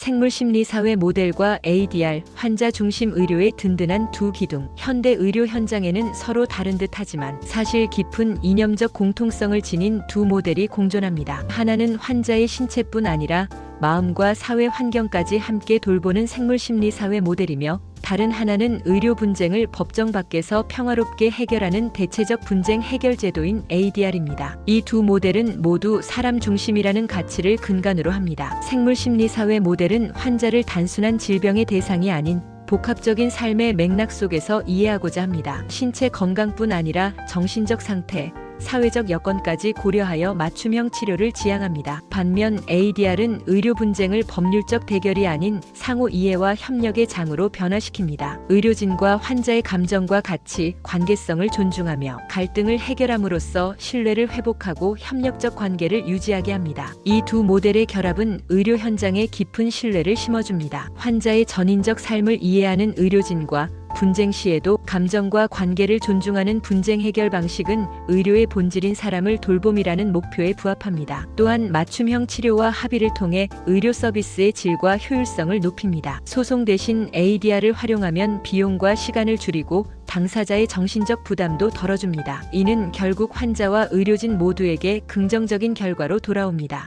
생물심리사회 모델과 ADR, 환자 중심 의료의 든든한 두 기둥. 현대 의료 현장에는 서로 다른 듯 하지만 사실 깊은 이념적 공통성을 지닌 두 모델이 공존합니다. 하나는 환자의 신체뿐 아니라 마음과 사회 환경까지 함께 돌보는 생물심리사회 모델이며 다른 하나는 의료 분쟁을 법정 밖에서 평화롭게 해결하는 대체적 분쟁 해결 제도인 ADR입니다. 이 두 모델은 모두 사람 중심이라는 가치를 근간으로 합니다. 생물 심리 사회 모델은 환자를 단순한 질병의 대상이 아닌 복합적인 삶의 맥락 속에서 이해하고자 합니다. 신체 건강뿐 아니라 정신적 상태, 사회적 여건까지 고려하여 맞춤형 치료를 지향합니다. 반면 ADR은 의료 분쟁을 법률적 대결이 아닌 상호 이해와 협력의 장으로 변화시킵니다. 의료진과 환자의 감정과 가치, 관계성을 존중하며 갈등을 해결함으로써 신뢰를 회복하고 협력적 관계를 유지하게 합니다. 이 두 모델의 결합은 의료 현장에 깊은 신뢰를 심어줍니다. 환자의 전인적 삶을 이해하는 의료진과 분쟁 시에도 감정과 관계를 존중하는 분쟁 해결 방식은 의료의 본질인 사람을 돌봄이라는 목표에 부합합니다. 또한 맞춤형 치료와 합의를 통해 의료 서비스의 질과 효율성을 높입니다. 소송 대신 ADR을 활용하면 비용과 시간을 줄이고 당사자의 정신적 부담도 덜어줍니다. 이는 결국 환자와 의료진 모두에게 긍정적인 결과로 돌아옵니다.